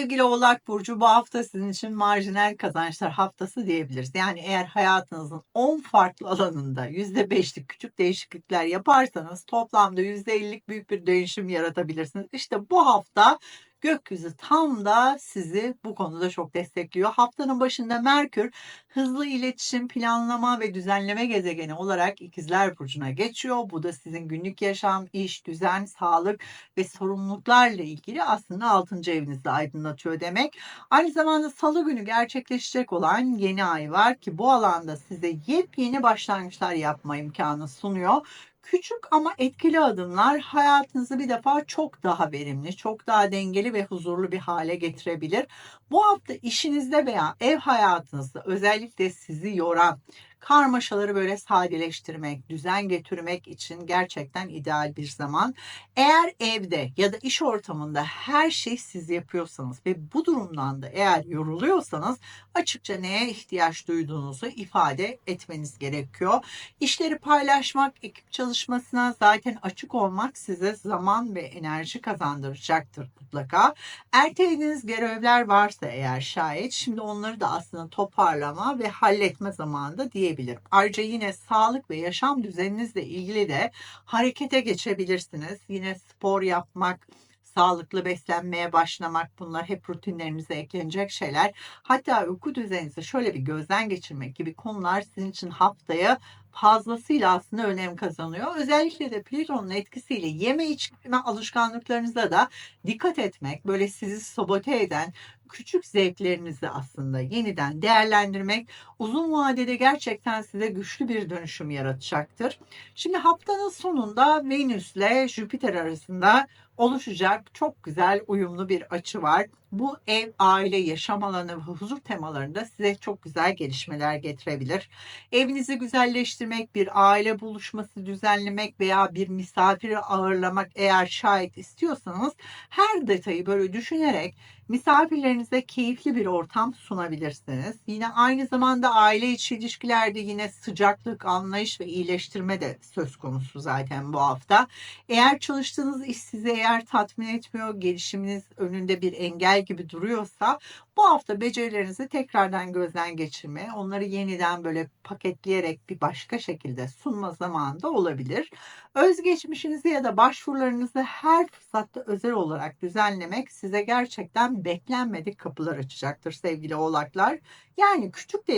Sevgili Oğlak Burcu bu hafta sizin için marjinal kazançlar haftası diyebiliriz. Yani eğer hayatınızın 10 farklı alanında %5'lik küçük değişiklikler yaparsanız toplamda %50'lik büyük bir dönüşüm yaratabilirsiniz. İşte bu hafta gökyüzü tam da sizi bu konuda çok destekliyor. Haftanın başında Merkür hızlı iletişim, planlama ve düzenleme gezegeni olarak İkizler Burcu'na geçiyor. Bu da sizin günlük yaşam, iş, düzen, sağlık ve sorumluluklarla ilgili aslında 6. evinizde aydınlatıyor demek. Aynı zamanda salı günü gerçekleşecek olan yeni ay var ki bu alanda size yepyeni başlangıçlar yapma imkanı sunuyor. Küçük ama etkili adımlar hayatınızı bir defa çok daha verimli, çok daha dengeli ve huzurlu bir hale getirebilir. Bu hafta işinizde veya ev hayatınızda özellikle sizi yoran karmaşaları böyle sadeleştirmek, düzen getirmek için gerçekten ideal bir zaman. Eğer evde ya da iş ortamında her şey siz yapıyorsanız ve bu durumdan da eğer yoruluyorsanız açıkça neye ihtiyaç duyduğunuzu ifade etmeniz gerekiyor. İşleri paylaşmak, ekip çalışmasına zaten açık olmak size zaman ve enerji kazandıracaktır mutlaka. Ertelediğiniz görevler varsa eğer şayet şimdi onları da aslında toparlama ve halletme zamanında diyebilirim. Ayrıca yine sağlık ve yaşam düzeninizle ilgili de harekete geçebilirsiniz. Yine spor yapmak, sağlıklı beslenmeye başlamak bunlar hep rutinlerinize eklenecek şeyler. Hatta uyku düzeninizi şöyle bir gözden geçirmek gibi konular sizin için haftaya fazlasıyla aslında önem kazanıyor. Özellikle de Plüton'un etkisiyle yeme içme alışkanlıklarınıza da dikkat etmek, böyle sizi sabote eden küçük zevklerinizi aslında yeniden değerlendirmek uzun vadede gerçekten size güçlü bir dönüşüm yaratacaktır. Şimdi haftanın sonunda Venüs ile Jüpiter arasında oluşacak çok güzel uyumlu bir açı var. Bu ev, aile, yaşam alanı ve huzur temalarında size çok güzel gelişmeler getirebilir. Evinizi güzelleştirmek, bir aile buluşması düzenlemek veya bir misafiri ağırlamak eğer şayet istiyorsanız her detayı böyle düşünerek misafirlerinize keyifli bir ortam sunabilirsiniz. Yine aynı zamanda aile içi ilişkilerde yine sıcaklık, anlayış ve iyileştirme de söz konusu zaten bu hafta. Eğer çalıştığınız iş sizi eğer tatmin etmiyor, gelişiminiz önünde bir engel gibi duruyorsa bu hafta becerilerinizi tekrardan gözden geçirme, onları yeniden böyle paketleyerek bir başka şekilde sunma zamanı da olabilir. Özgeçmişinizi ya da başvurularınızı her fırsatta özel olarak düzenlemek size gerçekten beklenmedik kapılar açacaktır sevgili oğlaklar. Yani küçük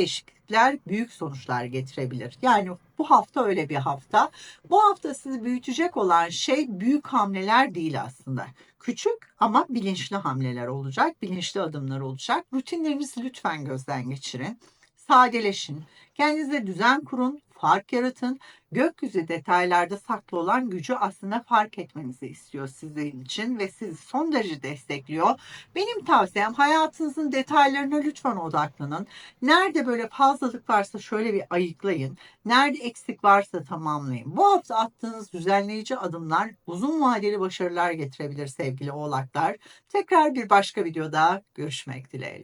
değişiklikler büyük sonuçlar getirebilir. Yani bu hafta öyle bir hafta. Bu hafta sizi büyütecek olan şey büyük hamleler değil aslında. Küçük ama bilinçli hamleler olacak, bilinçli adımlar olacak. Rutinlerinizi lütfen gözden geçirin. Sadeleşin, kendinize düzen kurun, fark yaratın. Gökyüzü detaylarda saklı olan gücü aslında fark etmenizi istiyor sizin için ve sizi son derece destekliyor. Benim tavsiyem hayatınızın detaylarına lütfen odaklanın. Nerede böyle fazlalık varsa şöyle bir ayıklayın. Nerede eksik varsa tamamlayın. Bu hafta attığınız düzenleyici adımlar uzun vadeli başarılar getirebilir sevgili oğlaklar. Tekrar bir başka videoda görüşmek dileğiyle.